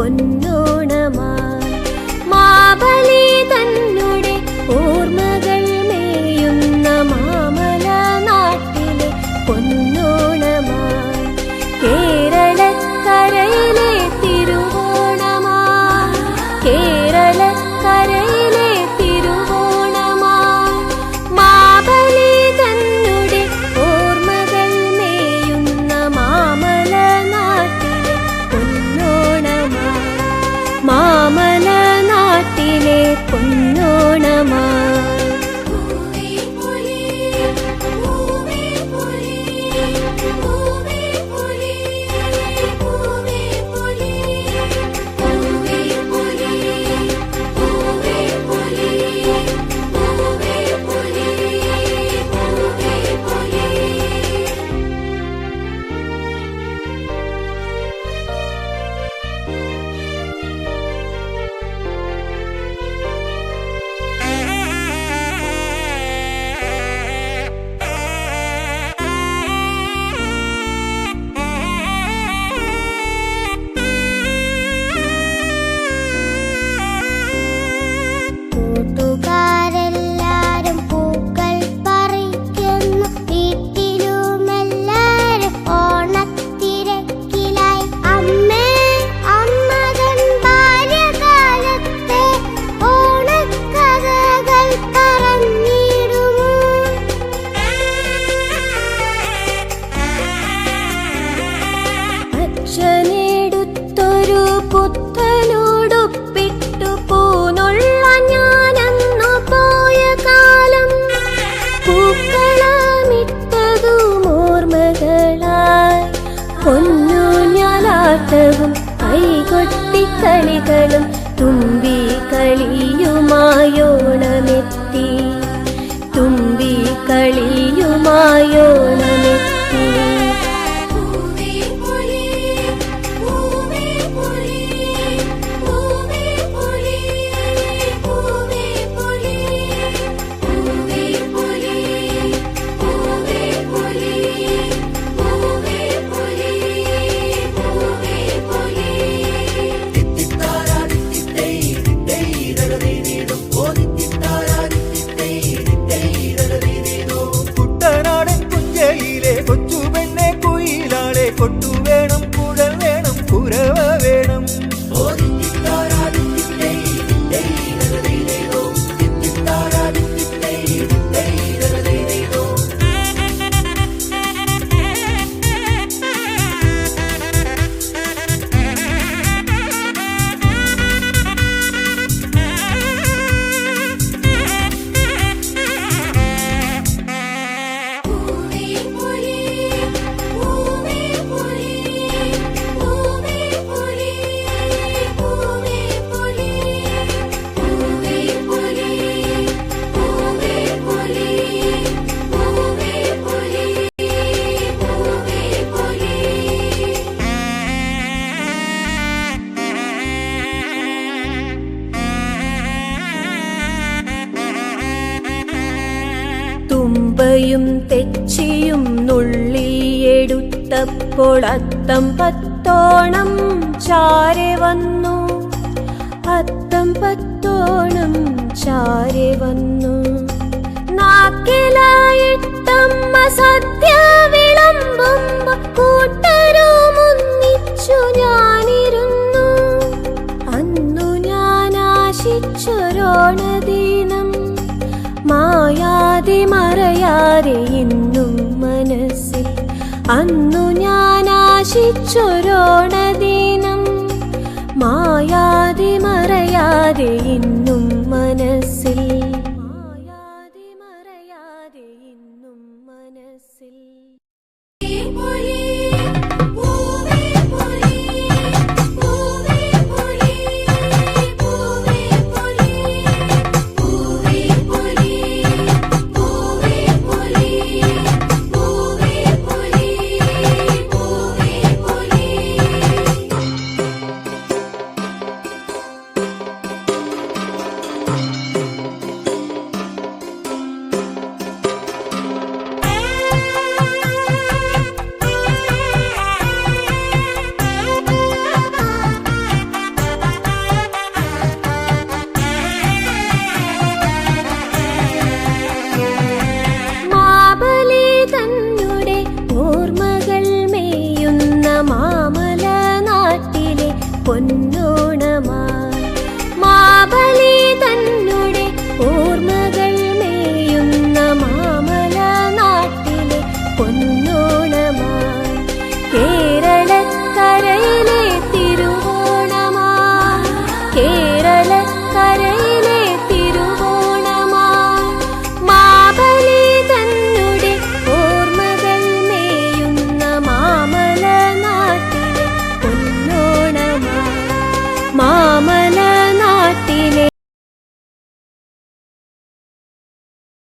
one പുത്തനോടുപ്പിട്ടു പോയ കാലം. കൈകൊട്ടിക്കളികളും തുമ്പി കളിയുമായോണമെത്തി. തുമ്പി കളിയുമായോണമെത്തി തുമ്പയും തെച്ചിയും നുള്ളിയെടുത്തപ്പോൾ അത്തം പത്തോണം ചാരെ വന്നു. അത്തം പത്തോണം ചാരെ വന്നു. നാക്കിലായിട്ടമ്മ സദ്യ വിളമ്പുമ്പോ കൂട്ടരും ഒന്നിച്ചു ഞാനിരുന്നു മറയാതെ ഇന്നും മനസ്സിൽ അന്നു ഞാൻ ആശിച്ചൊരോണദീനം മായാതെ മറയാതെ ഇന്നും മനസ്സിൽ മായാതെ ഇന്നും മനസ്സിൽ Nước